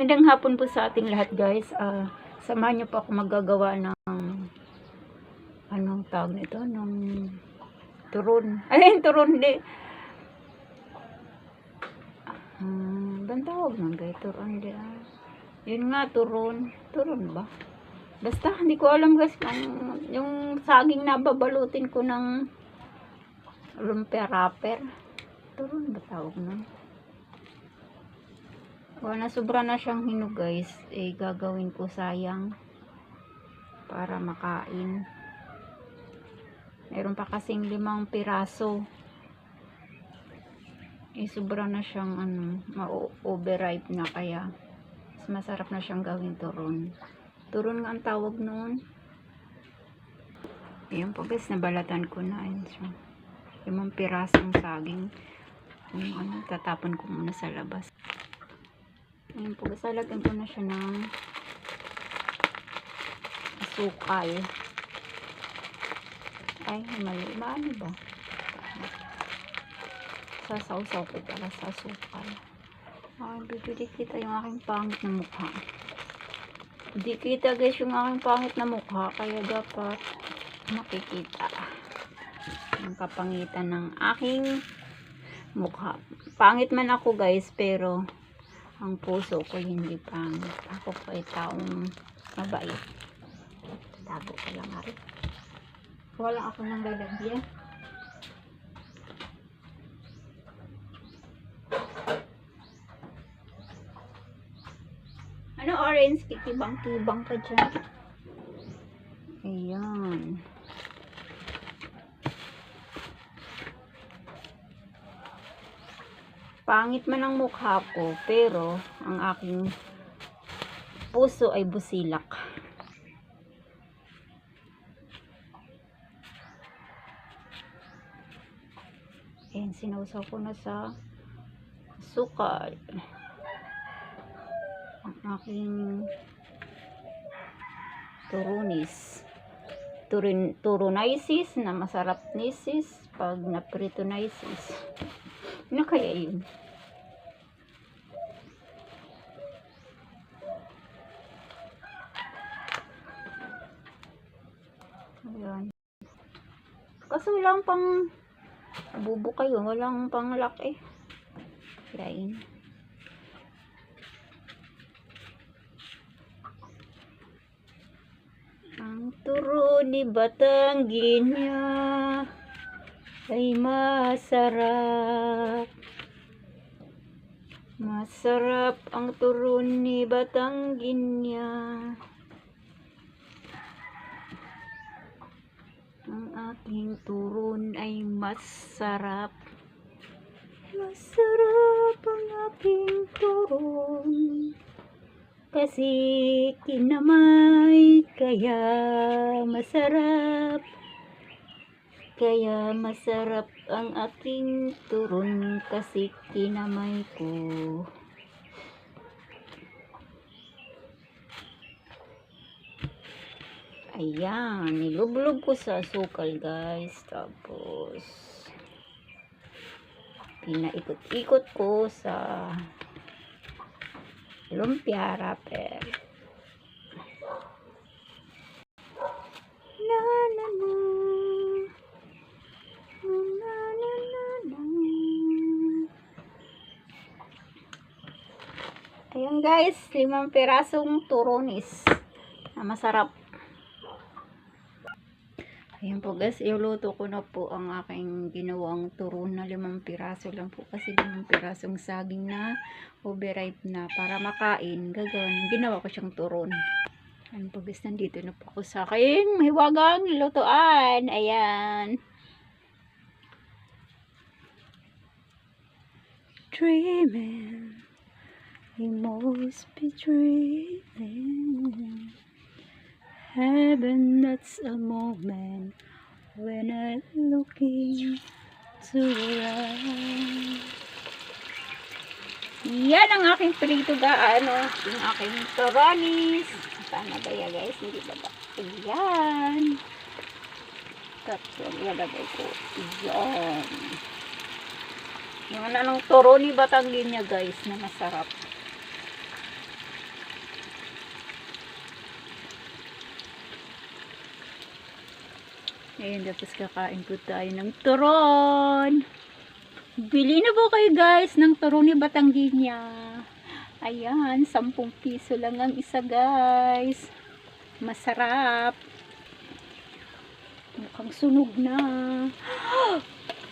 Magandang hapon po sa ating lahat guys. Ah, samahan niyo po ako maggagawa ng anong tawag nito? Ng turon. Ay, turon di. Hmm, bang tawag ng guys? Turon di. Ah. Yun nga, turon. Turon ba? Basta, hindi ko alam guys. Yung saging na babalutin ko ng lumpia wrapper. Turon ba tawag nun? Wala, sobra na siyang hinog guys. Eh, gagawin ko sayang. Para makain. Meron pa kasing limang piraso. Eh, sobra na siyang ano, ma-overripe na kaya mas masarap na siyang gawin turon. Turon nga ang tawag noon. Ayan po guys, nabalatan ko na. Ayan siya. Limang pirasong saging. Yung ano, tatapon ko muna sa labas. Ayan po, lalagyan ko na siya ng asukal. Ay, mali. Maano ba? Sasawsaw ko para sa asukal. Ay, bibili kita yung aking pangit na mukha. Hindi kita guys yung aking pangit na mukha, kaya dapat makikita ang kapangitan ng aking mukha. Pangit man ako guys, pero ang puso ko hindi pangit. Ako po ay taong mabait. Tago ko lang ari. Wala ako ng lalagyan. Ano orange? Kitibang-tibang ka dyan. Ayan. Pangit man ang mukha ko, pero ang aking puso ay busilak. Ayan, sinausaw ko na sa sukal. Ang aking turunis. Turin, turunisis na masarap nisis pag na-pritonisis. Ano kaya yun? Ayan. Kasi walang pang bubo kayo. Walang pang lock eh. Yain. Ang turo ni Batangginya ay masarap. Masarap ang turon ni Batangginya. Ang aking turon ay masarap. Masarap ang aking turon. Kasi kinamay kaya masarap. Kaya masarap ang aking turon kasi kinamay ko. Ayan, nilublog ko sa sukal guys. Tapos, pinaikot-ikot ko sa lumpia wrapper. Ayan guys, limang pirasong turonis na masarap. Ayan po guys, iluto ko na po ang aking ginawang turon na limang piraso lang po kasi limang pirasong saging na overripe na para makain. Gagawin, ginawa ko siyang turon. Ayan po guys, nandito na po ako sa aking mahiwagang lutuan. Ayan. Dreaming, we must be dreaming. Heaven, that's a moment when I'm looking to right. Yan ang aking prito ga, ano, yung aking toronis. Sana ba yan guys? Hindi ba ba? Ayan. Tapos, ilalagay ko. Ayan. Yung ano ng toro ni Batanggin niya guys, na masarap. Ayun, tapos kakain po tayo ng turon. Bili na po kayo guys ng turon ni Batangginya. Ayan, 10 piso lang ang isa guys. Masarap. Mukhang sunog na.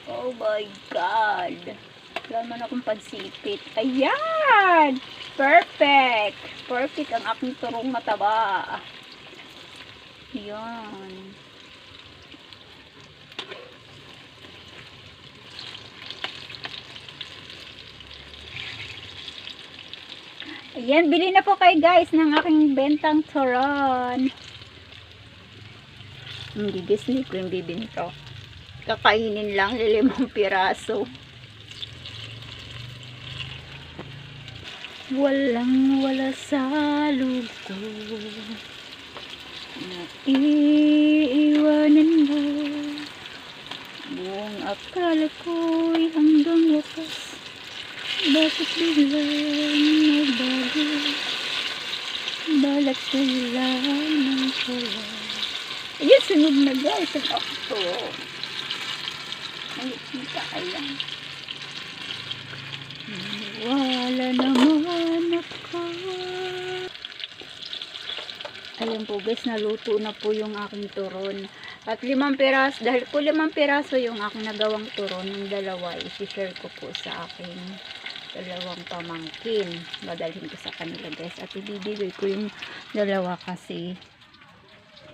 Oh my God. Wala man akong pansipit. Ayan! Perfect! Perfect ang aking turong mataba. Ayan. Ayan, bili na po kayo guys ng aking bentang turon. Hindi Disney ko yung bibinto. Kakainin lang limang piraso. Walang wala sa lugo na iiwanan mo Buong akala ko'y hanggang wakas Bakit biglang nagbago Balat ko lang ng pala Ayan, sunog na guys ang akto Ay, kita kaya wala naman ako. Ayan po guys, naluto na po yung aking turon. At limang piraso, dahil po limang piraso yung aking nagawang turon, yung dalawa, isi-share ko po sa aking dalawang pamangkin. Madalhin ko sa kanila guys. At ibibigay ko yung dalawa kasi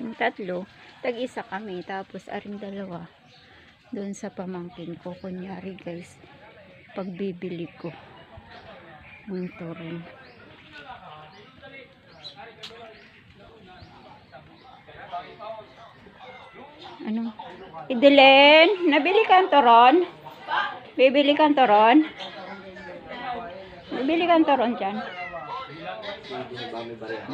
yung tatlo, tag-isa kami. Tapos aring dalawa doon sa pamangkin ko. Kunyari guys, pagbibili ko ng turon. Ano? Idilen, nabili ka ang turon? Bibili ka ang turon? Bibili ka ang turon dyan?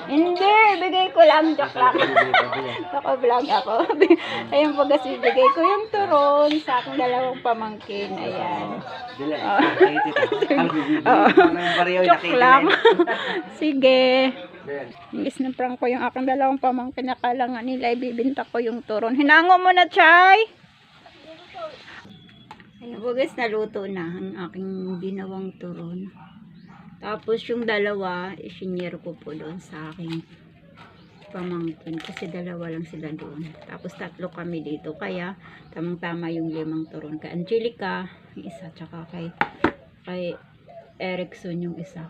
Hindi, bigay ko lang, joke lang. Naka-vlog ako. Ayun po kasi bigay ko yung turon sa aking dalawang pamangkin. Ayan. Oh. Joke lang. Sige. Imbis na prank ko yung aking dalawang pamangkin na kalangan nila, ibibinta ko yung turon. Hinango mo na, Chay! Ayun po guys, naluto na ang aking ginawang turon. Tapos yung dalawa, isinyer ko po doon sa aking pamangkin kasi dalawa lang sila doon. Tapos tatlo kami dito. Kaya tamang-tama yung limang turon. Kay Angelica, yung isa, tsaka kay, kay Erickson yung isa.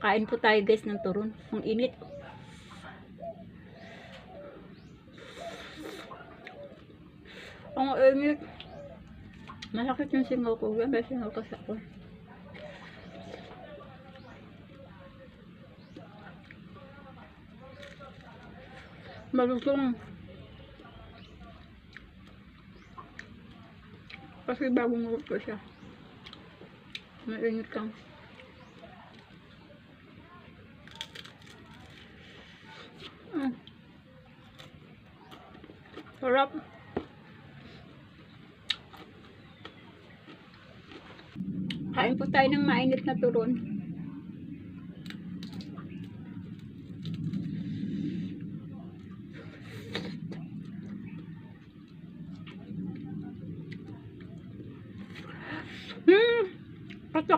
Kain po tayo guys ng turon. Ang init. Ang init. Malakit yung singaw ko. May singaw kasi ako. Malusong. Kasi bagong luto siya. Mainit lang. Mm. Sarap. Kain po tayo ng mainit na turon.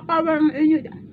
Hmm. Katakawa ng inyo dyan.